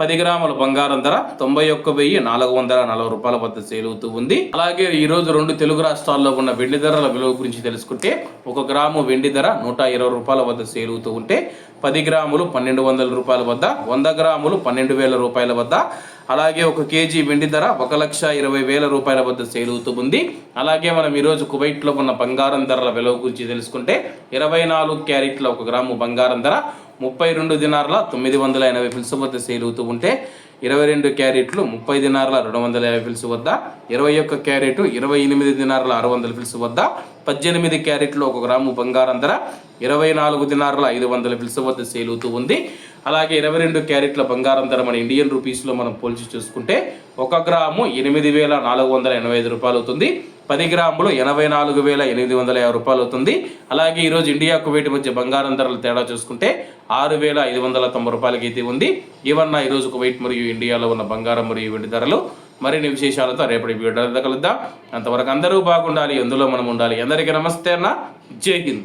పది గ్రాముల బంగారం ధర తొంభై ఒక్క వెయ్యి నాలుగు వందల నలభై రూపాయల వద్ద సేల్ అవుతూ ఉంది. అలాగే ఈ రోజు రెండు తెలుగు రాష్ట్రాల్లో ఉన్న వెండి ధరల విలువ గురించి తెలుసుకుంటే ఒక గ్రాము వెండి ధర నూట ఇరవై రూపాయల వద్ద సేల్ అవుతూ ఉంటే పది గ్రాములు పన్నెండు వందల రూపాయల వద్ద వంద గ్రాములు పన్నెండు వేల రూపాయల వద్ద అలాగే ఒక కేజీ వెండి ధర ఒక లక్ష ఇరవై వేల రూపాయల వద్ద సేల్ అవుతూ ఉంది. అలాగే మనం ఈరోజు కువైట్లో ఉన్న బంగారం ధరల విలువ గురించి తెలుసుకుంటే ఇరవై నాలుగు క్యారెట్ల ఒక గ్రాము బంగారం ధర ముప్పై రెండు దినార్ల తొమ్మిది వందల ఎనభై ఫిల్స్ వద్ద సేల్ అవుతూ ఉంటే ఇరవై రెండు క్యారెట్లు ముప్పై దినార్ల రెండు వందల యాభై ఫిల్స్ వద్ద ఇరవై ఒక్క క్యారెట్ ఇరవై ఎనిమిది దినార్ల ఆరు వందల ఫిల్స్ వద్ద పద్దెనిమిది క్యారెట్లు ఒక గ్రాము బంగారం ధర ఇరవై నాలుగు దినార్ల ఐదు వందల ఫిల్స్ వద్ద సేల్ అవుతూ ఉంది. అలాగే ఇరవై రెండు క్యారెట్ల బంగారం ధర మన ఇండియన్ రూపీస్లో మనం పోల్చి చూసుకుంటే ఒక గ్రాము ఎనిమిది వేల నాలుగు వందల ఎనభై ఐదు రూపాయలు అవుతుంది. పది గ్రాములు ఎనభై నాలుగు వేల ఎనిమిది వందల యాభై రూపాయలు అవుతుంది. అలాగే ఈరోజు ఇండియా కువైట్ మధ్య బంగారం ధరలు తేడా చూసుకుంటే ఆరు వేల ఐదు వందల తొంభై రూపాయలకి అయితే ఉంది. ఇవన్న ఈరోజు కువైట్ మరియు ఇండియాలో ఉన్న బంగారం మరియు వెండి ధరలు. మరిన్ని విశేషాలతో రేపటి వీడియో కలుద్దాం. అంతవరకు అందరూ బాగుండాలి ఎందులో మనం ఉండాలి. అందరికీ నమస్తే అన్న. జై హింద్.